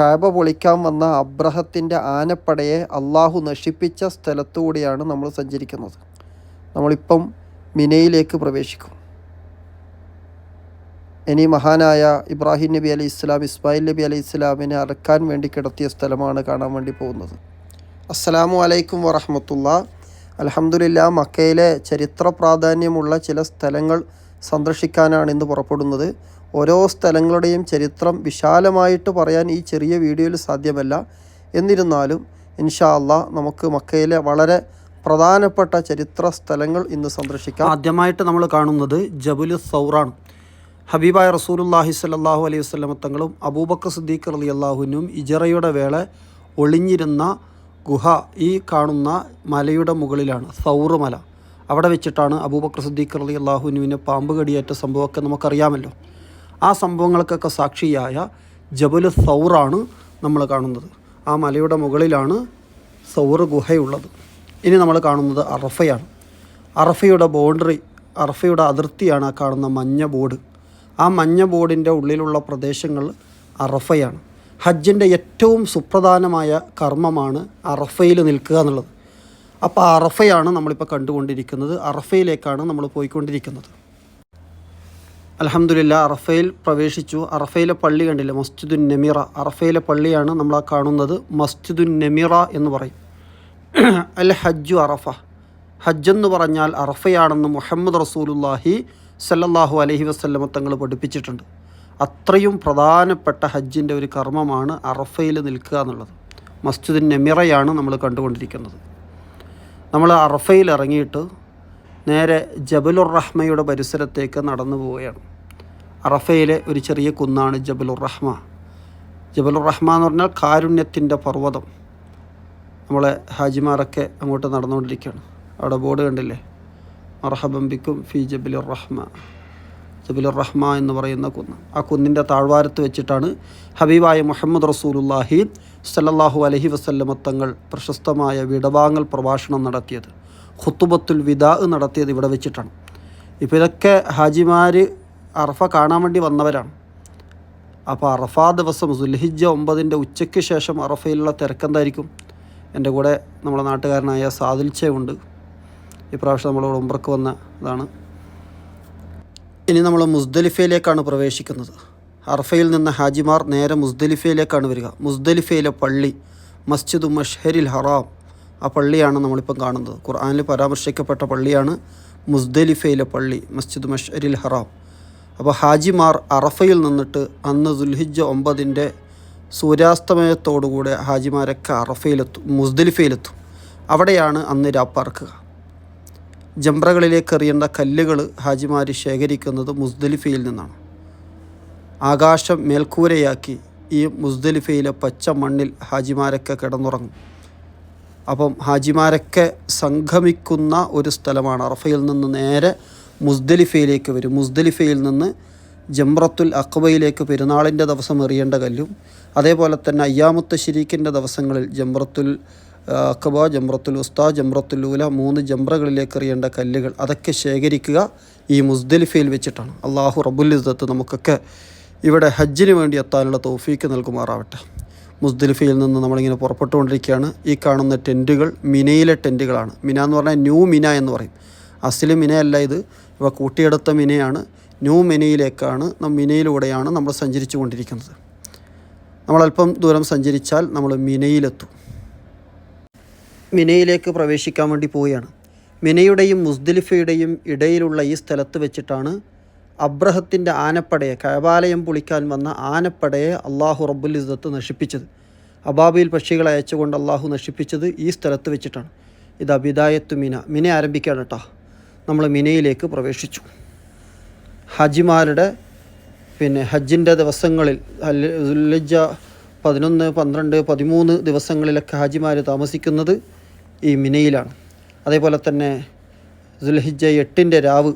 കാബ പൊളിക്കാൻ വന്ന അബ്രഹത്തിന്റെ ആനപ്പടയെ അള്ളാഹു നശിപ്പിച്ച സ്ഥലത്തുകൂടിയാണ് നമ്മൾ സഞ്ചരിക്കുന്നത്. നമ്മളിപ്പം മിനയിലേക്ക് പ്രവേശിക്കും. ഇനി മഹാനായ ഇബ്രാഹിം നബി അലി ഇസ്ലാം ഇസ്മായിൽ നബി അലി ഇസ്ലാമിനെ അറക്കാൻ വേണ്ടി കിടത്തിയ സ്ഥലമാണ് കാണാൻ വേണ്ടി പോകുന്നത്. അസ്സലാമു അലൈക്കും വറഹമത്തുള്ള. അലഹമുല്ല മക്കയിലെ ചരിത്ര പ്രാധാന്യമുള്ള ചില സ്ഥലങ്ങൾ സന്ദർശിക്കാനാണ് ഇന്ന് പുറപ്പെടുന്നത്. ഓരോ സ്ഥലങ്ങളുടെയും ചരിത്രം വിശാലമായിട്ട് പറയാൻ ഈ ചെറിയ വീഡിയോയിൽ സാധ്യമല്ല. എന്നിരുന്നാലും ഇൻഷാ അള്ളാ നമുക്ക് മക്കയിലെ വളരെ പ്രധാനപ്പെട്ട ചരിത്ര സ്ഥലങ്ങൾ ഇന്ന് സന്ദർശിക്കാം. ആദ്യമായിട്ട് നമ്മൾ കാണുന്നത് ജബുലു സൗറാണ്. ഹബീബായ റസൂലുല്ലാഹി സ്വല്ലല്ലാഹു അലൈഹി വസല്ലമ തങ്ങളും അബൂബക്കർ സിദ്ദീഖ് അലി അള്ളാഹുവിനും ഇജറയുടെ വേള ഒളിഞ്ഞിരുന്ന ഗുഹ ഈ കാണുന്ന മലയുടെ മുകളിലാണ് സൗറ് മല. അവിടെ വെച്ചിട്ടാണ് അബൂബക്കർ സിദ്ദീഖ് അലി അള്ളാഹുനുവിന് പാമ്പ് കടിയേറ്റ സംഭവമൊക്കെ നമുക്കറിയാമല്ലോ. ആ സംഭവങ്ങൾക്കൊക്കെ സാക്ഷിയായ ജബുൽ സൗറാണ് നമ്മൾ കാണുന്നത്. ആ മലയുടെ മുകളിലാണ് സൗർ ഗുഹയുള്ളത്. ഇനി നമ്മൾ കാണുന്നത് അറഫയാണ്. അറഫയുടെ ബൗണ്ടറി അറഫയുടെ അതിർത്തിയാണ് ആ കാണുന്ന മഞ്ഞ ബോർഡ്. ആ മഞ്ഞ ബോർഡിന്റെ ഉള്ളിലുള്ള പ്രദേശങ്ങൾ അറഫയാണ്. ഹജ്ജിന്റെ ഏറ്റവും സുപ്രധാനമായ കർമ്മമാണ് അറഫയിൽ നിൽക്കുക എന്നുള്ളത്. അപ്പോൾ അറഫയാണ് നമ്മളിപ്പോൾ കണ്ടുകൊണ്ടിരിക്കുന്നത്. അറഫയിലേക്കാണ് നമ്മൾ പോയിക്കൊണ്ടിരിക്കുന്നത്. അലഹമുല്ല അറഫയിൽ പ്രവേശിച്ചു. അറഫയിലെ പള്ളി കണ്ടില്ല? മസ്ജിദുൻ നമിറ. അറഫയിലെ പള്ളിയാണ് നമ്മൾ ആ കാണുന്നത്. മസ്ജിദുൻ നമിറ എന്ന് പറയും. അൽ ഹജ്ജു അറഫ. ഹജ്ജ് എന്ന് പറഞ്ഞാൽ അറഫയാണെന്ന് മുഹമ്മദ് റസൂലുല്ലാഹി സല്ലാഹു അലഹി വസ്ല്ലമ തങ്ങൾ പഠിപ്പിച്ചിട്ടുണ്ട്. അത്രയും പ്രധാനപ്പെട്ട ഹജ്ജിന്റെ ഒരു കർമ്മമാണ് അറഫയിൽ നിൽക്കുക എന്നുള്ളത്. മസ്ജിദുൻ നമിറയാണ് നമ്മൾ കണ്ടുകൊണ്ടിരിക്കുന്നത്. നമ്മൾ അറഫയിൽ ഇറങ്ങിയിട്ട് നേരെ ജബലുർ റഹ്മയുടെ പരിസരത്തേക്ക് നടന്നു പോവുകയാണ്. അറഫയിലെ ഒരു ചെറിയ കുന്നാണ് ജബലുർ റഹ്മ ജബലുർ എന്ന് പറഞ്ഞാൽ കാരുണ്യത്തിന്റെ പർവതം. നമ്മളെ ഹാജിമാരൊക്കെ അങ്ങോട്ട് നടന്നുകൊണ്ടിരിക്കുകയാണ്. അവിടെ ബോർഡ് കണ്ടില്ലേ? മർഹബംബിക്കും ഫി ജബലുർ റഹ്മ ജബലുർ റഹ്മ എന്ന് പറയുന്ന കുന്ന്. ആ കുന്നിന്റെ താഴ്വാരത്ത് വെച്ചിട്ടാണ് ഹബീബായ മുഹമ്മദ് റസൂലുല്ലാഹി സല്ലാഹു അലഹി വസല്ലമ തങ്ങൾ പ്രശസ്തമായ വിടവാങ്ങൽ പ്രഭാഷണം നടത്തിയത്. ഖുത്തുബത്തുൽ വിദാ നടത്തിയത് ഇവിടെ വെച്ചിട്ടാണ്. ഇപ്പോൾ ഇതൊക്കെ ഹാജിമാർ അറഫ കാണാൻ വേണ്ടി വന്നവരാണ്. അപ്പോൾ അറഫാ ദിവസം സുൽഹിജ ഒമ്പതിന്റെ ഉച്ചയ്ക്ക് ശേഷം അറഫയിലുള്ള തിരക്കെന്തായിരിക്കും എന്റെ കൂടെ നമ്മുടെ നാട്ടുകാരനായ സാദിൽച്ചയുണ്ട് ഇപ്രാവശ്യം നമ്മളോട് ഉമ്പ്രക്ക് വന്ന ഇതാണ്. ഇനി നമ്മൾ മുസ്ദലിഫയിലേക്കാണ് പ്രവേശിക്കുന്നത്. അർഫയിൽ നിന്ന് ഹാജിമാർ നേരെ മുസ്ദലിഫയിലേക്കാണ് വരിക. മുസ്ദലിഫയിലെ പള്ളി മസ്ജിദ് മഷ്ഹരിൽ ഹറാം. ആ പള്ളിയാണ് നമ്മളിപ്പം കാണുന്നത്. ഖുർആാനിൽ പരാമർശിക്കപ്പെട്ട പള്ളിയാണ് മുസ്ദലിഫയിലെ പള്ളി മസ്ജിദ് മഷ്ഹരിൽ ഹറാം. അപ്പോൾ ഹാജിമാർ അറഫയിൽ നിന്നിട്ട് അന്ന് ദുൽഹിജ ഒമ്പതിന്റെ സൂര്യാസ്തമയത്തോടുകൂടെ ഹാജിമാരൊക്കെ അറഫയിലെത്തും മുസ്ദലിഫയിലെത്തും. അവിടെയാണ് അന്ന് രാപ്പാർക്കുക. ജംറകളിലേക്ക് എറിയേണ്ട കല്ലുകൾ ഹാജിമാർ ശേഖരിക്കുന്നത് മുസ്ദലിഫയിൽ നിന്നാണ്. ആകാശം മേൽക്കൂരയാക്കി ഈ മുസ്ദലിഫയിലെ പച്ച മണ്ണിൽ ഹാജിമാരൊക്കെ കിടന്നുറങ്ങും. അപ്പം ഹാജിമാരൊക്കെ സംഗമിക്കുന്ന ഒരു സ്ഥലമാണ് അറഫയിൽ നിന്ന് നേരെ മുസ്ദലിഫയിലേക്ക് വരും. മുസ്ദലിഫയിൽ നിന്ന് ജംറത്തുൽ അക്ബയിലേക്ക് പെരുന്നാളിന്റെ ദിവസം എറിയേണ്ട കല്ലും അതേപോലെ തന്നെ അയ്യാമുത്ത ഷിരീഖിന്റെ ദിവസങ്ങളിൽ ജംറത്തുൽ അക്കബ ജംറത്തുൽ ഉസ്താ ജംറത്തുൽ ഊല മൂന്ന് ജംറകളിലേക്ക് എറിയേണ്ട കല്ലുകൾ അതൊക്കെ ശേഖരിക്കുക ഈ മുസ്ദലിഫയിൽ വെച്ചിട്ടാണ്. അള്ളാഹു റബുൽ ഇസ്ദത്ത് നമുക്കൊക്കെ ഇവിടെ ഹജ്ജിന് വേണ്ടി എത്താനുള്ള തോഫീക്ക് നൽകുമാറാവട്ടെ. മുസ്ദലിഫയിൽ നിന്ന് നമ്മളിങ്ങനെ പുറപ്പെട്ടുകൊണ്ടിരിക്കുകയാണ്. ഈ കാണുന്ന ടെന്റുകൾ മിനയിലെ ടെന്റുകളാണ്. മിന എന്ന് പറഞ്ഞാൽ ന്യൂ മിന എന്ന് പറയും. അസിൽ മിനയല്ല ഇത്. ഇവ കൂട്ടിയെടുത്ത മിനയാണ്. ന്യൂ മിനയിലേക്കാണ് മിനയിലൂടെയാണ് നമ്മൾ സഞ്ചരിച്ചു കൊണ്ടിരിക്കുന്നത് നമ്മളല്പം ദൂരം സഞ്ചരിച്ചാൽ നമ്മൾ മിനയിലെത്തും. മിനയിലേക്ക് പ്രവേശിക്കാൻ വേണ്ടി പോവുകയാണ്. മിനയുടെയും മുസ്ദലിഫയുടെയും ഇടയിലുള്ള ഈ സ്ഥലത്ത് വെച്ചിട്ടാണ് അബ്രഹത്തിന്റെ ആനപ്പടയെ കൈവാലയം പൊളിക്കാൻ വന്ന ആനപ്പടയെ അള്ളാഹു റബ്ബുൽ ഇസ്സത്ത് നശിപ്പിച്ചത്. അബാബിയിൽ പക്ഷികളെ അയച്ചുകൊണ്ട് അള്ളാഹു നശിപ്പിച്ചത് ഈ സ്ഥലത്ത് വെച്ചിട്ടാണ്. ഇത് അബിദായത്ത് മിന. മിന ആരംഭിക്കുകയാണ് കേട്ടോ. നമ്മൾ മിനയിലേക്ക് പ്രവേശിച്ചു. ഹജിമാരുടെ പിന്നെ ഹജ്ജിന്റെ ദിവസങ്ങളിൽ ഹല്ലുജ പതിനൊന്ന് പന്ത്രണ്ട് പതിമൂന്ന് ദിവസങ്ങളിലൊക്കെ ഹാജിമാർ താമസിക്കുന്നത് ഈ മിനയിലാണ്. അതേപോലെ തന്നെ ദുൽഹിജ എട്ടിന്റെ രാവ്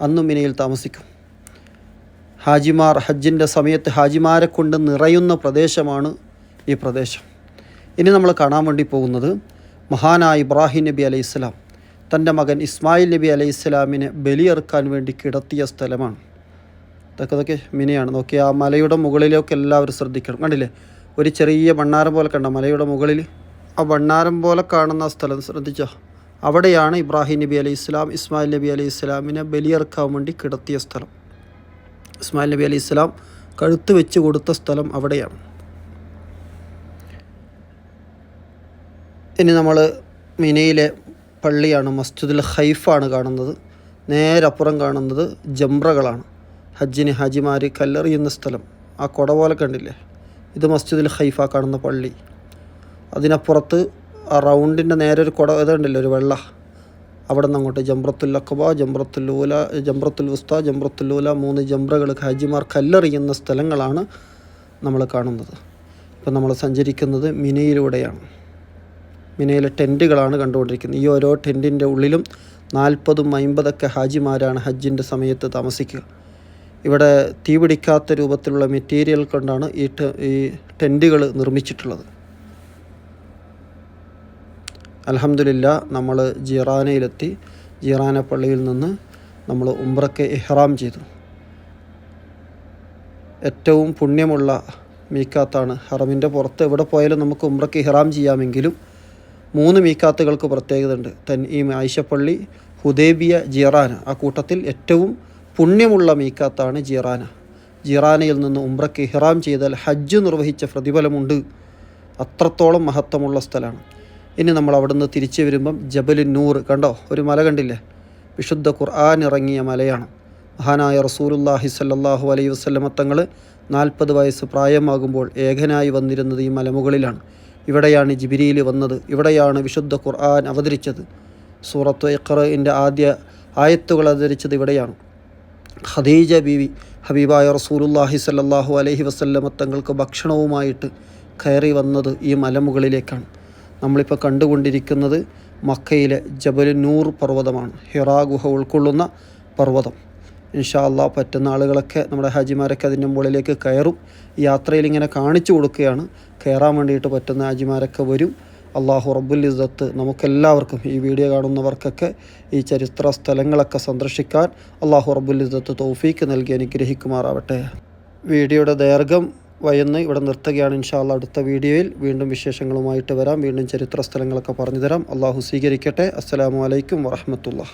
അന്നും മിനയിൽ താമസിക്കും. ഹാജിമാർ ഹജ്ജിന്റെ സമയത്ത് ഹാജിമാരെ കൊണ്ട് നിറയുന്ന പ്രദേശമാണ് ഈ പ്രദേശം. ഇനി നമ്മൾ കാണാൻ വേണ്ടി പോകുന്നത് മഹാനായ ഇബ്രാഹിം നബി അലൈഹി സ്വലാം തന്റെ മകൻ ഇസ്മായിൽ നബി അലൈഹി ഇസ്ലാമിനെ ബലിയെറുക്കാൻ വേണ്ടി കിടത്തിയ സ്ഥലമാണ്. ഇതൊക്കെ ഇതൊക്കെ മിനിയാണ്. നോക്കി ആ മലയുടെ മുകളിലേക്ക് എല്ലാവരും ശ്രദ്ധിക്കണം. കണ്ടില്ലേ? ഒരു ചെറിയ മണ്ണാരം പോലെ കണ്ട? മലയുടെ മുകളിൽ ആ ഭണ്ണാരം പോലെ കാണുന്ന സ്ഥലം ശ്രദ്ധിച്ചോ? അവിടെയാണ് ഇബ്രാഹിം നബി അലൈഹി ഇസ്ലാം ഇസ്മായിൽ നബി അലൈഹി ഇസ്ലാമിനെ ബലിയിറക്കാൻ വേണ്ടി കിടത്തിയ സ്ഥലം. ഇസ്മായിൽ നബി അലൈഹി ഇസ്ലാം കഴുത്ത് വെച്ച് കൊടുത്ത സ്ഥലം അവിടെയാണ്. ഇനി നമ്മൾ മിനയിലെ പള്ളിയാണ് മസ്ജിദുൽ ഹൈഫാണ് കാണുന്നത്. നേരെ അപ്പുറം കാണുന്നത് ജംറകളാണ്. ഹജ്ജിന് ഹാജിമാർ കല്ലെറിയുന്ന സ്ഥലം. ആ കുട പോലെ കണ്ടില്ലേ? ഇത് മസ്ജിദുൽ ഹൈഫ കാണുന്ന പള്ളി. അതിനപ്പുറത്ത് ആ റൗണ്ടിന്റെ നേരെ ഒരു കുട ഇതുണ്ടല്ലോ ഒരു വെള്ള. അവിടെ നിന്ന് അങ്ങോട്ട് ജംറത്തുൽ അക്കബ ജംറത്തുൽ ഊല ജംറത്തുൽ ഉസ്ത ജംറത്തുൽ ഊല മൂന്ന് ജംറകൾ ഹാജിമാർ കല്ലെറിയുന്ന സ്ഥലങ്ങളാണ് നമ്മൾ കാണുന്നത്. ഇപ്പം നമ്മൾ സഞ്ചരിക്കുന്നത് മിനയിലൂടെയാണ്. മിനയിലെ ടെന്റുകളാണ് കണ്ടുകൊണ്ടിരിക്കുന്നത്. ഈ ഓരോ ടെന്റിന്റെ ഉള്ളിലും നാൽപ്പതും അമ്പതൊക്കെ ഹാജിമാരാണ് ഹജ്ജിന്റെ സമയത്ത് താമസിക്കുക. ഇവിടെ തീപിടിക്കാത്ത രൂപത്തിലുള്ള മെറ്റീരിയൽ കൊണ്ടാണ് ഈ ഈ ടെന്റുകൾ നിർമ്മിച്ചിട്ടുള്ളത്. അലഹമില്ല നമ്മൾ ജിറാനയിലെത്തി ജിറാന പള്ളിയിൽ നിന്ന് നമ്മൾ ഉംറയ്ക്ക് ഇഹ്റാം ചെയ്തു. ഏറ്റവും പുണ്യമുള്ള മീക്കാത്താണ്. ഹറമിന്റെ പുറത്ത് എവിടെ പോയാലും നമുക്ക് ഉംറയ്ക്ക് ഇഹ്റാം ചെയ്യാമെങ്കിലും മൂന്ന് മീക്കാത്തുകൾക്ക് പ്രത്യേകത ഉണ്ട് തൻ ഈ ആയിഷപ്പള്ളി ഹുദേബിയ ജിറാന. ആ കൂട്ടത്തിൽ ഏറ്റവും പുണ്യമുള്ള മീക്കാത്താണ് ജിറാന. ജിറാനയിൽ നിന്ന് ഉംറയ്ക്ക് ഇഹ്റാം ചെയ്താൽ ഹജ്ജ് നിർവഹിച്ച പ്രതിഫലമുണ്ട്. അത്രത്തോളം മഹത്വമുള്ള സ്ഥലമാണ്. ഇനി നമ്മൾ അവിടുന്ന് തിരിച്ചു വരുമ്പം ജബലു നൂർ കണ്ടോ? ഒരു മല കണ്ടില്ലേ? വിശുദ്ധ ഖുർആൻ ഇറങ്ങിയ മലയാണ്. മഹാനായ റസൂലുല്ലാഹി സല്ലല്ലാഹു അലൈഹി വസല്ലമ തങ്ങൾ നാൽപ്പത് വയസ്സ് പ്രായമാകുമ്പോൾ ഏകനായി വന്നിരുന്നത് ഈ മലമുകളിലാണ്. ഇവിടെയാണ് ജിബിരിയിൽ വന്നത്. ഇവിടെയാണ് വിശുദ്ധ ഖുർആൻ അവതരിച്ചത്. സൂറത്ത് ഇഖറിന്റെ ആദ്യ ആയത്തുകൾ അവതരിച്ചത് ഇവിടെയാണ്. ഖദീജ ബിവി ഹബീബായ റസൂലുല്ലാഹി സല്ലല്ലാഹു അലൈഹി വസല്ലമ തങ്ങൾക്ക് ഭക്ഷണവുമായിട്ട് കയറി വന്നത് ഈ മലമുകളിലേക്കാണ്. നമ്മളിപ്പോൾ കണ്ടുകൊണ്ടിരിക്കുന്നത് മക്കയിലെ ജബൽ നൂർ പർവതമാണ്. ഹിറാ ഗുഹ ഉൾക്കൊള്ളുന്ന പർവതം. ഇൻഷാ അള്ളാഹ് പറ്റുന്ന ആളുകളൊക്കെ നമ്മുടെ ഹാജിമാരൊക്കെ അതിന്റെ മുകളിലേക്ക് കയറും. യാത്രയിൽ ഇങ്ങനെ കാണിച്ചു കൊടുക്കുകയാണ്. കയറാൻ വേണ്ടിയിട്ട് പറ്റുന്ന ഹാജിമാരൊക്കെ വരും. അള്ളാഹു റബ്ബുൽ ഇസ്സത്ത് നമുക്കെല്ലാവർക്കും ഈ വീഡിയോ കാണുന്നവർക്കൊക്കെ ഈ ചരിത്ര സ്ഥലങ്ങളൊക്കെ സന്ദർശിക്കാൻ അള്ളാഹു റബ്ബുൽ ഇസ്സത്ത് തൗഫീക്ക് നൽകി അനുഗ്രഹിക്കുമാറാവട്ടെ. വീഡിയോയുടെ ദൈർഘ്യം വയന്ന് ഇവിടെ നിർത്തുകയാണ് ഇൻഷാല്ല അടുത്ത വീഡിയോയിൽ. വീണ്ടും വിശേഷങ്ങളുമായിട്ട് വരാം. വീണ്ടും ചരിത്ര സ്ഥലങ്ങളൊക്കെ പറഞ്ഞു തരാം. അള്ളാഹു സ്വീകരിക്കട്ടെ. അസ്സലാമു അലൈക്കും വറഹമത്തുള്ള